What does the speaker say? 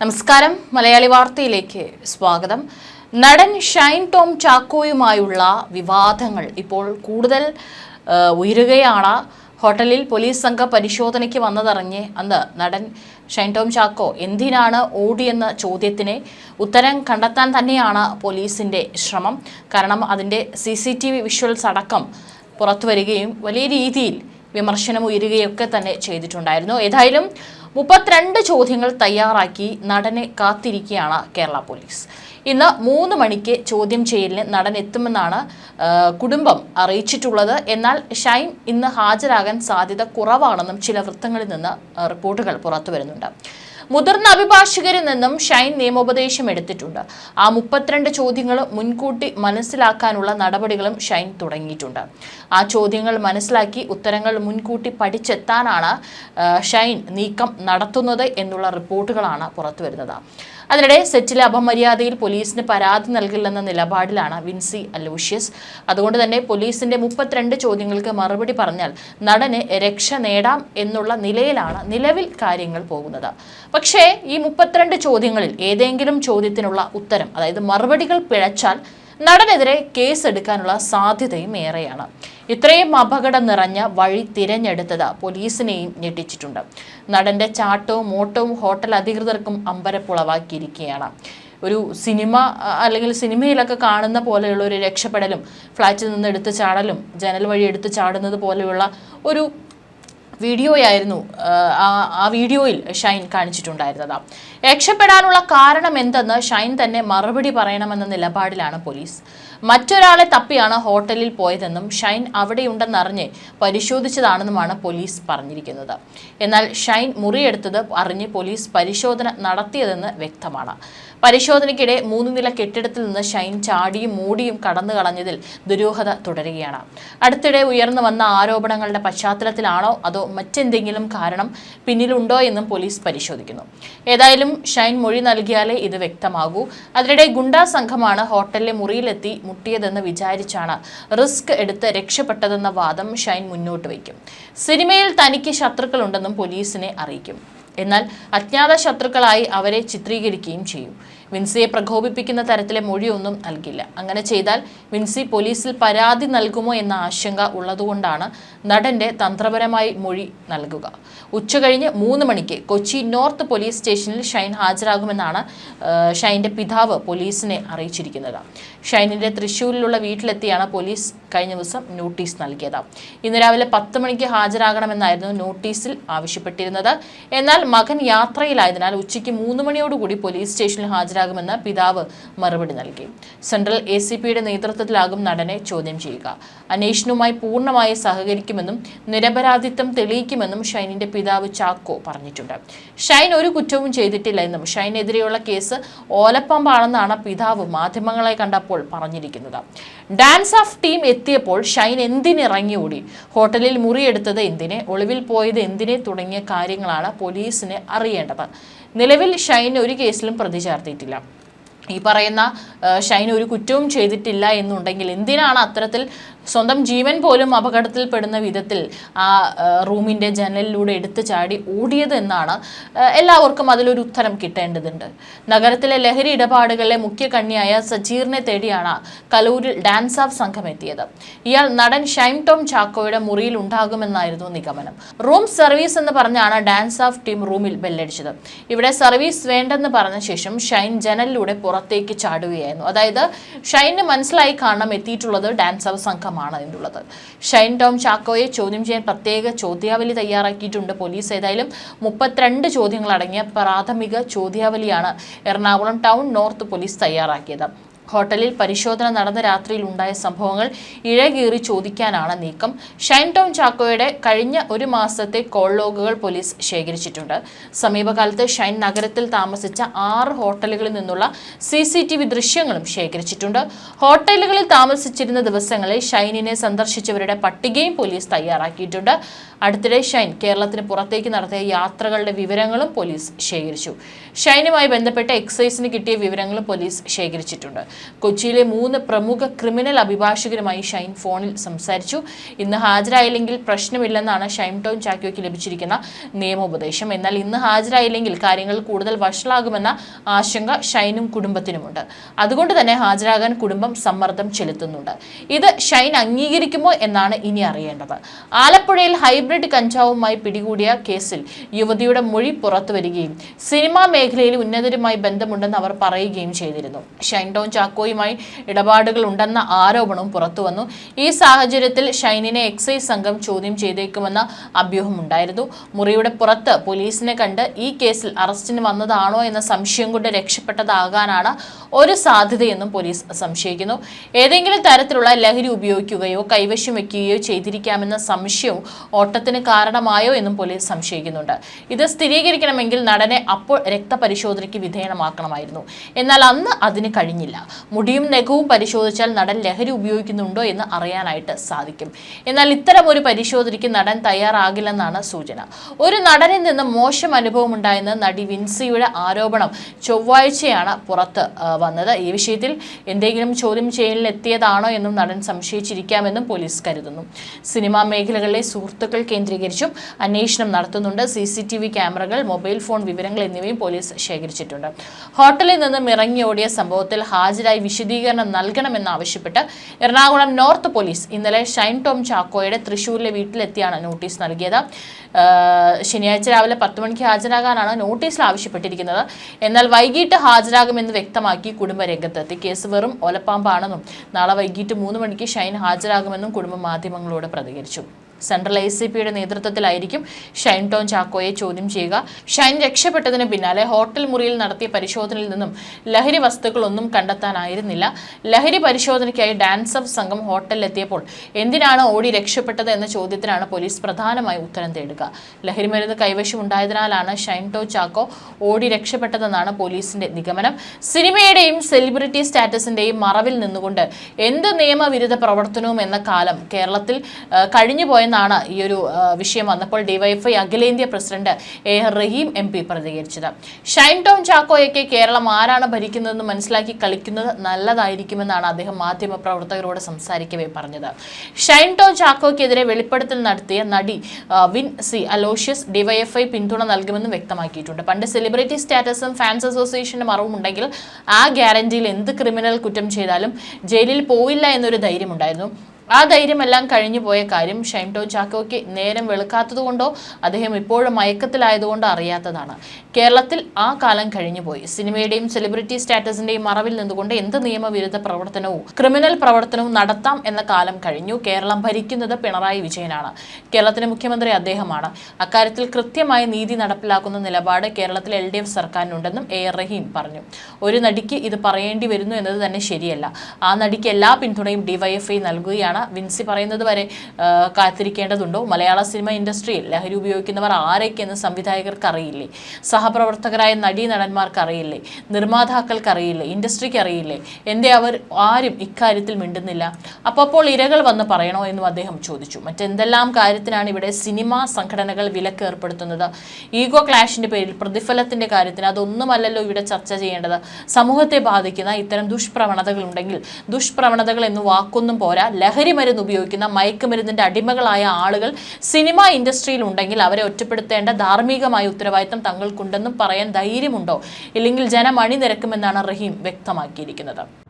നമസ്കാരം. മലയാളി വാർത്തയിലേക്ക് സ്വാഗതം. നടൻ ഷൈൻ ടോം ചാക്കോയുമായുള്ള വിവാദങ്ങൾ ഇപ്പോൾ കൂടുതൽ ഉയരുകയാണ്. ഹോട്ടലിൽ പോലീസ് സംഘ പരിശോധനയ്ക്ക് വന്നതറിഞ്ഞ് അന്ന് നടൻ ഷൈൻ ടോം ചാക്കോ എന്തിനാണ് ഓടിയെന്ന ചോദ്യത്തിന് ഉത്തരം കണ്ടെത്താൻ തന്നെയാണ് പോലീസിന്റെ ശ്രമം. കാരണം അതിന്റെ C C T V visuals അടക്കം പുറത്തു വരികയും വലിയ രീതിയിൽ വിമർശനം ഉയരുകയൊക്കെ തന്നെ ചെയ്തിട്ടുണ്ടായിരുന്നു. ഏതായാലും മുപ്പത്തിരണ്ട് ചോദ്യങ്ങൾ തയ്യാറാക്കി നടനെ കാത്തിരിക്കുകയാണ് കേരള പോലീസ്. ഇന്ന് മൂന്ന് മണിക്ക് ചോദ്യം ചെയ്യലിന് നടൻ എത്തുമെന്നാണ് കുടുംബം അറിയിച്ചിട്ടുള്ളത്. എന്നാൽ ഷൈൻ ഇന്ന് ഹാജരാകാൻ സാധ്യത കുറവാണെന്നും ചില വൃത്തങ്ങളിൽ നിന്ന് റിപ്പോർട്ടുകൾ പുറത്തു വരുന്നുണ്ട് മുതിർന്ന അഭിഭാഷകരിൽ നിന്നും ഷൈൻ നിയമോപദേശം എടുത്തിട്ടുണ്ട്. ആ മുപ്പത്തിരണ്ട് ചോദ്യങ്ങൾ മുൻകൂട്ടി മനസ്സിലാക്കാനുള്ള നടപടികളും ഷൈൻ തുടങ്ങിയിട്ടുണ്ട്. ആ ചോദ്യങ്ങൾ മനസ്സിലാക്കി ഉത്തരങ്ങൾ മുൻകൂട്ടി പഠിച്ചെത്താനാണ് ഷൈൻ നീക്കം നടത്തുന്നത് എന്നുള്ള റിപ്പോർട്ടുകളാണ് പുറത്തു വരുന്നത് അതിനിടെ സെറ്റിലെ അപമര്യാദയിൽ പോലീസിന് പരാതി നൽകില്ലെന്ന നിലപാടിലാണ് വിൻസി അലൂഷ്യസ്. അതുകൊണ്ട് തന്നെ പോലീസിന്റെ മുപ്പത്തിരണ്ട് ചോദ്യങ്ങൾക്ക് മറുപടി പറഞ്ഞാൽ നടന് രക്ഷ നേടാം എന്നുള്ള നിലയിലാണ് നിലവിൽ കാര്യങ്ങൾ പോകുന്നത്. പക്ഷേ ഈ മുപ്പത്തിരണ്ട് ചോദ്യങ്ങളിൽ ഏതെങ്കിലും ചോദ്യത്തിനുള്ള ഉത്തരം അതായത് മറുപടികൾ പിഴച്ചാൽ നടനെതിരെ കേസെടുക്കാനുള്ള സാധ്യതയും ഏറെയാണ്. ഇത്രയും അപകടം നിറഞ്ഞ വഴി തിരഞ്ഞെടുത്തത് പോലീസിനെയും ഞെട്ടിച്ചിട്ടുണ്ട്. നടന്റെ ചാട്ടവും ഓട്ടവും ഹോട്ടൽ അധികൃതർക്കും അമ്പരപ്പുളവാക്കിയിരിക്കുകയാണ്. ഒരു സിനിമ അല്ലെങ്കിൽ സിനിമയിലൊക്കെ കാണുന്ന പോലെയുള്ള ഒരു രക്ഷപ്പെടലും ഫ്ലാറ്റിൽ നിന്ന് എടുത്ത് ചാടലും ജനൽ വഴി എടുത്ത് ചാടുന്നത് പോലെയുള്ള ഒരു വീഡിയോയായിരുന്നു ആ, വീഡിയോയിൽ ഷൈൻ കാണിച്ചിട്ടുണ്ടായിരുന്നത്. രക്ഷപ്പെടാനുള്ള കാരണം എന്തെന്ന് ഷൈൻ തന്നെ മറുപടി പറയണമെന്ന നിലപാടിലാണ് പോലീസ്. മറ്റൊരാളെ തപ്പിയാണ് ഹോട്ടലിൽ പോയതെന്നും ഷൈൻ അവിടെയുണ്ടെന്നറിഞ്ഞ് പരിശോധിച്ചതാണെന്നുമാണ് പോലീസ് പറഞ്ഞിരിക്കുന്നത്. എന്നാൽ ഷൈൻ മുറിയെടുത്തത് അറിഞ്ഞ് പോലീസ് പരിശോധന നടത്തിയതെന്ന് വ്യക്തമാണ്. പരിശോധനയ്ക്കിടെ മൂന്ന് നില കെട്ടിടത്തിൽ നിന്ന് ഷൈൻ ചാടിയും മൂടിയും കടന്നു കളഞ്ഞതിൽ ദുരൂഹത തുടരുകയാണ്. അടുത്തിടെ ഉയർന്നു വന്ന ആരോപണങ്ങളുടെ പശ്ചാത്തലത്തിലാണോ അതോ മറ്റെന്തെങ്കിലും കാരണം പിന്നിലുണ്ടോ എന്നും പോലീസ് പരിശോധിക്കുന്നു. ഏതായാലും ഷൈൻ മൊഴി നൽകിയാലേ ഇത് വ്യക്തമാകൂ. അതിനിടെ ഗുണ്ടാ സംഘമാണ് ഹോട്ടലിലെ മുറിയിലെത്തി മുട്ടിയതെന്ന് വിചാരിച്ചാണ് റിസ്ക് എടുത്ത് രക്ഷപ്പെട്ടതെന്ന വാദം ഷൈൻ മുന്നോട്ട് വയ്ക്കും. സിനിമയിൽ തനിക്ക് ശത്രുക്കളുണ്ടെന്നും പോലീസിനെ അറിയിക്കും. എന്നാൽ അജ്ഞാത ശത്രുക്കളായി അവരെ ചിത്രീകരിക്കുകയും ചെയ്യും. വിൻസിയെ പ്രകോപിപ്പിക്കുന്ന തരത്തിലെ മൊഴിയൊന്നും നൽകില്ല. അങ്ങനെ ചെയ്താൽ വിൻസി പോലീസിൽ പരാതി നൽകുമോ എന്ന ആശങ്ക ഉള്ളതുകൊണ്ടാണ് നടന്റെ തന്ത്രപരമായി മൊഴി നൽകുക. ഉച്ചകഴിഞ്ഞ് മൂന്ന് മണിക്ക് കൊച്ചി നോർത്ത് പോലീസ് സ്റ്റേഷനിൽ ഷൈൻ ഹാജരാകുമെന്നാണ് ഷൈന്റെ പിതാവ് പോലീസിനെ അറിയിച്ചിരിക്കുന്നത്. ഷൈനിന്റെ തൃശ്ശൂരിലുള്ള വീട്ടിലെത്തിയാണ് പോലീസ് കഴിഞ്ഞ ദിവസം നോട്ടീസ് നൽകിയത്. ഇന്ന് രാവിലെ പത്ത് മണിക്ക് ഹാജരാകണമെന്നായിരുന്നു നോട്ടീസിൽ ആവശ്യപ്പെട്ടിരുന്നത്. എന്നാൽ മകൻ യാത്രയിലായതിനാൽ ഉച്ചയ്ക്ക് മൂന്ന് മണിയോടുകൂടി പോലീസ് സ്റ്റേഷനിൽ ഹാജരാകുമെന്ന് പിതാവ് മറുപടി നൽകി. സെൻട്രൽ എ സി പിയുടെ നേതൃത്വത്തിലാകും നടനെ ചോദ്യം ചെയ്യുക. അന്വേഷണവുമായി പൂർണമായി സഹകരിക്കുമെന്നും നിരപരാധിത്വം തെളിയിക്കുമെന്നും ഷൈനിന്റെ പിതാവ് ചാക്കോ പറഞ്ഞിട്ടുണ്ട്. ഷൈൻ ഒരു കുറ്റവും ചെയ്തിട്ടില്ല എന്നും ഷൈനെതിരെയുള്ള കേസ് ഓലപ്പമ്പാണെന്നാണ് പിതാവ് മാധ്യമങ്ങളെ കണ്ടപ്പോൾ പറഞ്ഞിരിക്കുന്നത്. ഡാൻസ് ഓഫ് ടീം എത്തിയപ്പോൾ ഷൈൻ എന്തിനിറങ്ങി ഓടി ഹോട്ടലിൽ മുറിയെടുത്തത് എന്തിനെ? ഒളിവിൽ പോയത് എന്തിനെ? തുടങ്ങിയ കാര്യങ്ങളാണ് പോലീസിന് അറിയേണ്ടത്. നിലവിൽ ഷൈൻ ഒരു കേസിലും പ്രതി ചേർത്തിയിട്ടില്ല ഈ പറയുന്ന ഷൈൻ ഒരു കുറ്റവും ചെയ്തിട്ടില്ല എന്നുണ്ടെങ്കിൽ എന്തിനാണ് അത്തരത്തിൽ സ്വന്തം ജീവൻ പോലും അപകടത്തിൽപ്പെടുന്ന വിധത്തിൽ ആ റൂമിന്റെ ജനലിലൂടെ എടുത്തു ചാടി ഓടിയത് എന്നാണ് എല്ലാവർക്കും അതിലൊരു ഉത്തരം കിട്ടേണ്ടതുണ്ട്. നഗരത്തിലെ ലഹരി ഇടപാടുകളിലെ മുഖ്യ കണ്ണിയായ സജീറിനെ തേടിയാണ് കലൂരിൽ ഡാൻസ് ഓഫ് സംഘം എത്തിയത് ഇയാൾ നടൻ ഷൈം ടോം ചാക്കോയുടെ മുറിയിൽ ഉണ്ടാകുമെന്നായിരുന്നു നിഗമനം. റൂം സർവീസ് എന്ന് പറഞ്ഞാണ് ഡാൻസ് ഓഫ് ടീം റൂമിൽ ബെല്ലടിച്ചത്. ഇവിടെ സർവീസ് വേണ്ടെന്ന് പറഞ്ഞ ശേഷം ഷൈൻ ജനലിലൂടെ പുറത്തേക്ക് ചാടുകയായിരുന്നു. അതായത് ഷൈന് മനസ്സിലായി കാണണം എത്തിയിട്ടുള്ളത് ഡാൻസ് ഓഫ് സംഘമാണ് അതിനുള്ളത്. ഷൈൻ ടോം ചാക്കോയെ ചോദ്യം ചെയ്യാൻ പ്രത്യേക ചോദ്യാവലി തയ്യാറാക്കിയിട്ടുണ്ട് പോലീസ്. ഏതായാലും മുപ്പത്തിരണ്ട് ചോദ്യങ്ങളടങ്ങിയ പ്രാഥമിക ചോദ്യാവലിയാണ് എറണാകുളം ടൗൺ നോർത്ത് പോലീസ് തയ്യാറാക്കിയത്. ഹോട്ടലിൽ പരിശോധന നടന്ന രാത്രിയിൽ ഉണ്ടായ സംഭവങ്ങൾ ഇഴകീറി ചോദിക്കാനാണ് നീക്കം. ഷൈൻ ടൗൺ ചാക്കോയുടെ കഴിഞ്ഞ ഒരു മാസത്തെ കോൾ ലോഗുകൾ പോലീസ് ശേഖരിച്ചിട്ടുണ്ട്. സമീപകാലത്ത് ഷൈൻ നഗരത്തിൽ താമസിച്ച ആറ് ഹോട്ടലുകളിൽ നിന്നുള്ള സി സി ടി വി ദൃശ്യങ്ങളും ശേഖരിച്ചിട്ടുണ്ട്. ഹോട്ടലുകളിൽ താമസിച്ചിരുന്ന ദിവസങ്ങളിൽ ഷൈനിനെ സന്ദർശിച്ചവരുടെ പട്ടികയും പോലീസ് തയ്യാറാക്കിയിട്ടുണ്ട്. അടുത്തിടെ ഷൈൻ കേരളത്തിന് പുറത്തേക്ക് നടത്തിയ യാത്രകളുടെ വിവരങ്ങളും പോലീസ് ശേഖരിച്ചു. ഷൈനുമായി ബന്ധപ്പെട്ട എക്സൈസിന് കിട്ടിയ വിവരങ്ങളും പോലീസ് ശേഖരിച്ചിട്ടുണ്ട്. കൊച്ചിയിലെ മൂന്ന് പ്രമുഖ ക്രിമിനൽ അഭിഭാഷകരുമായി ഷൈൻ ഫോണിൽ സംസാരിച്ചു. ഇന്ന് ഹാജരായില്ലെങ്കിൽ പ്രശ്നമില്ലെന്നാണ് ഷൈൻ ടോൺ ചാക്കോയ്ക്ക് ലഭിച്ചിരിക്കുന്ന നിയമോപദേശം. എന്നാൽ ഇന്ന് ഹാജരായില്ലെങ്കിൽ കാര്യങ്ങൾ കൂടുതൽ വഷളാകുമെന്ന ആശങ്ക ഷൈനും കുടുംബത്തിനുമുണ്ട്. അതുകൊണ്ട് തന്നെ ഹാജരാകാൻ കുടുംബം സമ്മർദ്ദം ചെലുത്തുന്നുണ്ട്. ഇത് ഷൈൻ അംഗീകരിക്കുമോ എന്നാണ് ഇനി അറിയേണ്ടത്. ആലപ്പുഴയിൽ ഹൈബ്രിഡ് കഞ്ചാവുമായി പിടികൂടിയ കേസിൽ യുവതിയുടെ മൊഴി പുറത്തുവരികയും സിനിമാ മേഖലയിൽ ഉന്നതരുമായി ബന്ധമുണ്ടെന്ന് അവർ പറയുകയും ചെയ്തിരുന്നു. ഷൈൻ ടോൺ ചാക്കോയുമായി ഇടപാടുകൾ ഉണ്ടെന്ന ആരോപണവും പുറത്തുവന്നു ഈ സാഹചര്യത്തിൽ ഷൈനിനെ എക്സൈസ് സംഘം ചോദ്യം ചെയ്തേക്കുമെന്ന അഭ്യൂഹമുണ്ടായിരുന്നു മുറിയുടെ പുറത്ത് പോലീസിനെ കണ്ട് ഈ കേസിൽ അറസ്റ്റിന് വന്നതാണോ എന്ന സംശയം കൊണ്ട് രക്ഷപ്പെട്ടതാകാനാണ് ഒരു സാധ്യതയെന്നും പോലീസ് സംശയിക്കുന്നു. ഏതെങ്കിലും തരത്തിലുള്ള ലഹരി ഉപയോഗിക്കുകയോ കൈവശം വയ്ക്കുകയോ ചെയ്തിരിക്കാമെന്ന സംശയവും ഓട്ടത്തിന് കാരണമായോ എന്നും പോലീസ് സംശയിക്കുന്നുണ്ട്. ഇത് സ്ഥിരീകരിക്കണമെങ്കിൽ നടനെ അപ്പോൾ രക്തപരിശോധനയ്ക്ക് വിധേയമാക്കണമായിരുന്നു എന്നാൽ അന്ന് അതിന് കഴിഞ്ഞില്ല. മുടിയും നെഖവും പരിശോധിച്ചാൽ നടൻ ലഹരി ഉപയോഗിക്കുന്നുണ്ടോ എന്ന് അറിയാനായിട്ട് സാധിക്കും. എന്നാൽ ഇത്തരം ഒരു പരിശോധനയ്ക്ക് നടൻ തയ്യാറാകില്ലെന്നാണ് സൂചന. ഒരു നടനിൽ നിന്ന് മോശം അനുഭവം ഉണ്ടായെന്ന് നടി വിൻസിയുടെ ആരോപണം ചൊവ്വാഴ്ചയാണ് പുറത്ത് വന്നത്. ഈ വിഷയത്തിൽ എന്തെങ്കിലും ചോദ്യം ചെയ്യലിൽ എത്തിയതാണോ എന്നും നടൻ സംശയിച്ചിരിക്കാമെന്നും പോലീസ് കരുതുന്നു. സിനിമാ മേഖലകളിലെ സുഹൃത്തുക്കൾ കേന്ദ്രീകരിച്ചും അന്വേഷണം നടത്തുന്നുണ്ട്. സി സി ടി വി ക്യാമറകൾ മൊബൈൽ ഫോൺ വിവരങ്ങൾ എന്നിവയും പോലീസ് ശേഖരിച്ചിട്ടുണ്ട്. ഹോട്ടലിൽ നിന്നും ഇറങ്ങിയോടിയ സംഭവത്തിൽ ഹാജരായി വിശദീകരണം നൽകണമെന്നാവശ്യപ്പെട്ട് എറണാകുളം നോർത്ത് പോലീസ് ഇന്നലെ ഷൈൻ ടോം ചാക്കോയുടെ തൃശൂരിലെ വീട്ടിലെത്തിയാണ് നോട്ടീസ് നൽകിയത്. ശനിയാഴ്ച രാവിലെ പത്ത് മണിക്ക് ഹാജരാകാനാണ് നോട്ടീസിൽ ആവശ്യപ്പെട്ടിരിക്കുന്നത്. എന്നാൽ വൈകിട്ട് ഹാജരാകുമെന്ന് വ്യക്തമാക്കി കുടുംബ കേസ് വെറും ഒലപ്പാമ്പാണെന്നും നാളെ വൈകിട്ട് മൂന്ന് മണിക്ക് ഷൈൻ ഹാജരാകുമെന്നും കുടുംബ മാധ്യമങ്ങളോട് പ്രതികരിച്ചു. സെൻട്രൽ ഐ സി പിയുടെ നേതൃത്വത്തിലായിരിക്കും ഷൈൻ ടോൺ ചാക്കോയെ ചോദ്യം ചെയ്യുക. ഷൈൻ രക്ഷപ്പെട്ടതിന് പിന്നാലെ ഹോട്ടൽ മുറിയിൽ നടത്തിയ പരിശോധനയിൽ നിന്നും ലഹരി വസ്തുക്കളൊന്നും കണ്ടെത്താനായിരുന്നില്ല. ലഹരി പരിശോധനയ്ക്കായി ഡാൻസ് ഓഫ് സംഘം ഹോട്ടലിലെത്തിയപ്പോൾ എന്തിനാണ് ഓടി രക്ഷപ്പെട്ടത് എന്ന ചോദ്യത്തിനാണ് പോലീസ് പ്രധാനമായി ഉത്തരം തേടുക. ലഹരി മരുന്ന് കൈവശം ഉണ്ടായതിനാലാണ് ഷൈൻ ടോ ചാക്കോ ഓടി രക്ഷപ്പെട്ടതെന്നാണ് പോലീസിന്റെ നിഗമനം. സിനിമയുടെയും സെലിബ്രിറ്റി സ്റ്റാറ്റസിന്റെയും മറവിൽ നിന്നുകൊണ്ട് എന്ത് നിയമവിരുദ്ധ പ്രവർത്തനവും എന്ന കാലം കേരളത്തിൽ ആ, കഴിഞ്ഞുപോയെന്നാണ് ഈ ഒരു വിഷയം വന്നപ്പോൾ ഡിവൈഎഫ്ഐ അഖിലേന്ത്യാ president A Rahim M P പ്രതികരിച്ചത്. ഷൈൻ ടോൺ ചാക്കോയൊക്കെ കേരളം ആരാണ് ഭരിക്കുന്നതെന്ന് മനസ്സിലാക്കി കളിക്കുന്നത് നല്ലതായിരിക്കുമെന്നാണ് അദ്ദേഹം മാധ്യമ പ്രവർത്തകരോട് സംസാരിക്കവേ പറഞ്ഞത്. ഷൈൻ ടോൺ ചാക്കോയ്ക്കെതിരെ വെളിപ്പെടുത്തൽ നടത്തിയ നടി വിൻ സി അലോഷ്യസ് ഡിവൈഎഫ്ഐ പിന്തുണ നൽകുമെന്നും വ്യക്തമാക്കിയിട്ടുണ്ട്. പണ്ട് സെലിബ്രിറ്റി സ്റ്റാറ്റസും ഫാൻസ് അസോസിയേഷനും അറിവുമുണ്ടെങ്കിൽ ആ ഗ്യാരണ്ടിയിൽ എന്ത് ക്രിമിനൽ കുറ്റം ചെയ്താലും ജയിലിൽ പോയില്ല എന്നൊരു ധൈര്യമുണ്ടായിരുന്നു. ആ ധൈര്യമെല്ലാം കഴിഞ്ഞു പോയ കാര്യം ഷൈംടോ ചാക്കോയ്ക്ക് നേരം വെളുക്കാത്തതുകൊണ്ടോ അദ്ദേഹം ഇപ്പോഴും മയക്കത്തിലായതുകൊണ്ടോ അറിയാത്തതാണ്. കേരളത്തിൽ ആ കാലം കഴിഞ്ഞുപോയി സിനിമയുടെയും സെലിബ്രിറ്റി സ്റ്റാറ്റസിന്റെയും മറവിൽ നിന്നുകൊണ്ട് എന്ത് നിയമവിരുദ്ധ പ്രവർത്തനവും ക്രിമിനൽ പ്രവർത്തനവും നടത്താം എന്ന കാലം കഴിഞ്ഞു. കേരളം ഭരിക്കുന്നത് പിണറായി വിജയനാണ്. കേരളത്തിലെ മുഖ്യമന്ത്രി അദ്ദേഹമാണ്. അക്കാര്യത്തിൽ കൃത്യമായ നീതി നടപ്പിലാക്കുന്ന നിലപാട് കേരളത്തിലെ എൽ ഡി എഫ് സർക്കാരിനുണ്ടെന്നും എ ആർ റഹീം പറഞ്ഞു. ഒരു നടിക്ക് ഇത് പറയേണ്ടി വരുന്നു എന്നത് തന്നെ ശരിയല്ല. ആ നടിക്ക് എല്ലാ പിന്തുണയും ഡിവൈഎഫ്ഐ നൽകുകയാണ് വിൻസി പറയുന്നത് വരെ കാത്തിരിക്കേണ്ടതുണ്ടോ? മലയാള സിനിമ ഇൻഡസ്ട്രിയിൽ ലഹരി ഉപയോഗിക്കുന്നവർ ആരൊക്കെയെന്ന് സംവിധായകർക്ക് അറിയില്ലേ സഹപ്രവർത്തകരായ നടീ നടന്മാർക്ക് അറിയില്ലേ നിർമ്മാതാക്കൾക്ക് അറിയില്ലേ ഇൻഡസ്ട്രിക്ക് അറിയില്ലേ എന്തേ അവർ ആരും ഇക്കാര്യത്തിൽ മിണ്ടുന്നില്ല. അപ്പോൾ ഇരകൾ വന്ന് പറയണോ എന്നും അദ്ദേഹം ചോദിച്ചു. മറ്റെന്തെല്ലാം കാര്യത്തിനാണ് ഇവിടെ സിനിമാ സംഘടനകൾ വിലക്ക് ഏർപ്പെടുത്തുന്നത്? ഈഗോ ക്ലാഷിന്റെ പേരിൽ പ്രതിഫലത്തിന്റെ കാര്യത്തിന് അതൊന്നുമല്ലല്ലോ ഇവിടെ ചർച്ച ചെയ്യേണ്ടത്. സമൂഹത്തെ ബാധിക്കുന്ന ഇത്തരം ദുഷ്പ്രവണതകൾ ഉണ്ടെങ്കിൽ ദുഷ്പ്രവണതകൾ എന്ന് വാക്കൊന്നും പോരാ. ലഹരി മരുന്ന് ഉപയോഗിക്കുന്ന മയക്കുമരുന്നിന്റെ അടിമകളായ ആളുകൾ സിനിമ ഇൻഡസ്ട്രിയിൽ ഉണ്ടെങ്കിൽ അവരെ ഒറ്റപ്പെടുത്തേണ്ട ധാർമ്മികമായ ഉത്തരവാദിത്തം തങ്ങൾക്കുണ്ടെന്നും പറയാൻ ധൈര്യമുണ്ടോ? ഇല്ലെങ്കിൽ ജനം അണിനിരക്കുമെന്നാണ് റഹീം വ്യക്തമാക്കിയിരിക്കുന്നത്.